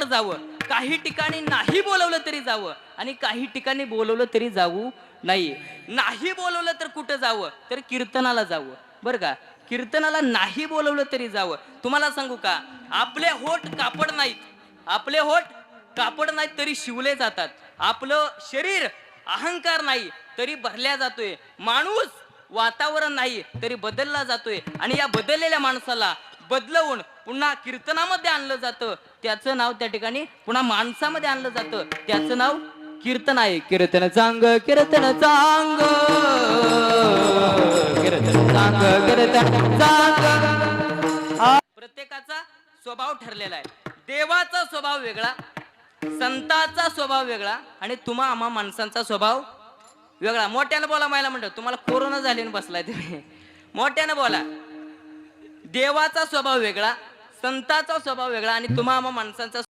जावं. काही ठिकाणी नाही बोलवलं तरी जावं आणि काही ठिकाणी बोलवलं तरी जाऊ नाही. नाही बोलवलं तर कुठं जावं? तर कीर्तनाला जावं. बरं का? कीर्तनाला नाही बोलवलं तरी जावं. तुम्हाला सांगू का? आपले होठ कापड नाहीत. आपले होठ कापड नाहीत तरी शिवले जातात. आपलं शरीर अहंकार नाही तरी भरल्या जातोय. माणूस वातावरण नाही तरी बदलला जातोय. आणि या बदललेल्या माणसाला बदलवून पुन्हा कीर्तनामध्ये आणलं जातं. त्याचं नाव त्या ठिकाणी पुन्हा माणसामध्ये आणलं जातं. त्याचं नाव कीर्तन आहे. कीर्तन चांग कीर्तन चांग. कीर्तन चांग कीर्तन चांग. प्रत्येकाचा स्वभाव ठरलेला आहे. देवाचा स्वभाव वेगळा संताचा स्वभाव वेगळा आणि तुम्हा आम्हा माणसांचा स्वभाव वेगळा. मोठ्यानं बोला मला म्हणतो तुम्हाला कोरोना झाली बसलाय तुम्ही. मोठ्यानं बोला. देवाचा स्वभाव वेगळा संताचा स्वभाव वेगळा आणि तुम्हा माणसांचा